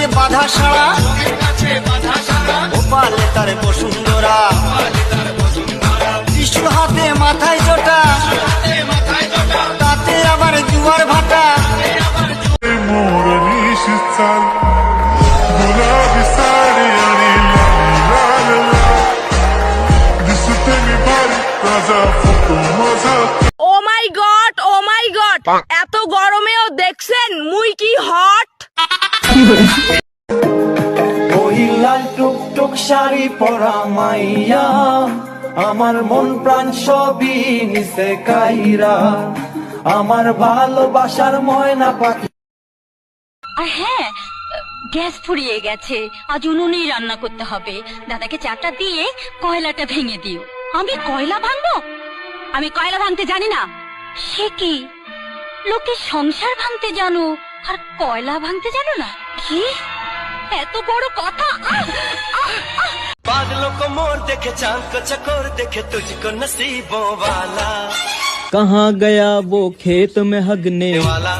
কাছে বাধা সারা গোপালে তার বসুন্ধরা। কিছু হাতে মাথায় জোটা। তাতে আবার জুয়ার ভাটা। ও মাই গড ও মাই গড এত গরমেও দেখছে? ওই লাল টুকটুক শাড়ি পরা মাইয়া আমার মন প্রাণ সবই নিছে কাইরা। আমার ভালোবাসার ময়না পাখি। আর হ্যাঁ গ্যাস ফুরিয়ে গেছে। আজ উনুনেই রান্না করতে হবে। দাদাকে চাটা দিয়ে কয়লাটা ভেঙে দিও। আমি কয়লা ভাঙবো? আমি কয়লা ভাঙতে জানি না। সে কি? লোকে সংসার ভাঙতে জানো আর কয়লা ভাঙতে জানো না কি এত বড় কথা আহ! আহ! আহ! बादलों को मोर देखे चांद को चकोर देखे तुझको नसीबों वाला कहाँ गया वो खेत में हगने वाला